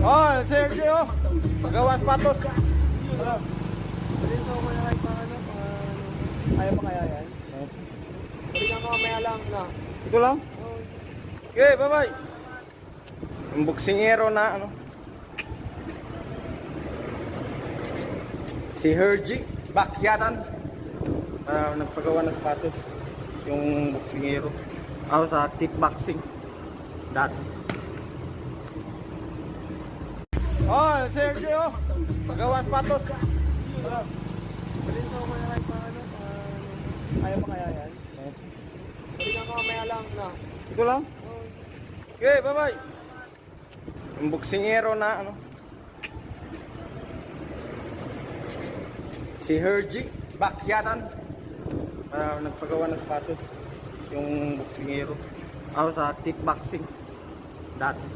Oh, Sergio. Gawas patos. Ano? Dito ko na pa ano, pa Ayaw pa kaya yan? Balik ako mamaya lang na. Ito lang? Okay, bye-bye. Yung boksingero na ano. Si Hergy Bakyatan. Ah, nagpagawa ng sapatos. Yung boksingero. Ako sa kickboxing. Dati. Oh, Sergio. Gawas patos. Dito ko na pa ano, Ayaw pa kaya yan? Balik ako mamaya lang na. Ito lang? Okay, bye-bye. Yung boksingero na ano. Si Hergy Bakyatan. Ah, nagpagawa ng sapatos. Yung boksingero. Ako sa kickboxing. Dati.